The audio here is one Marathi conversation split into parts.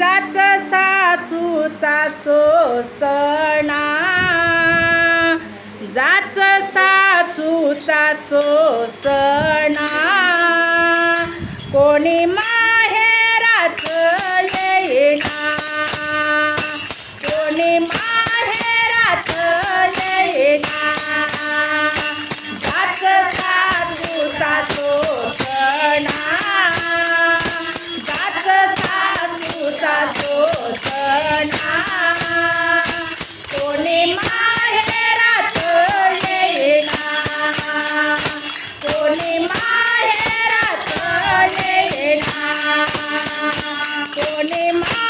जाच सासूचा सोसणा. जाच सासूचा सोसणा. કોને મા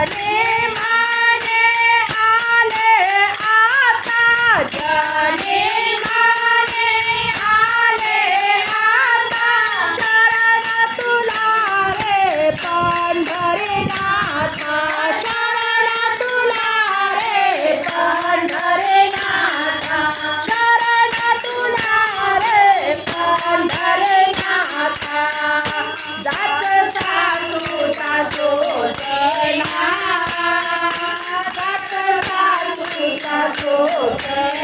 Hare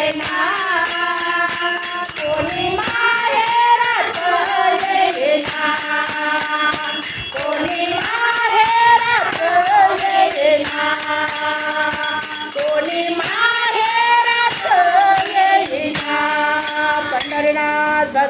Amen.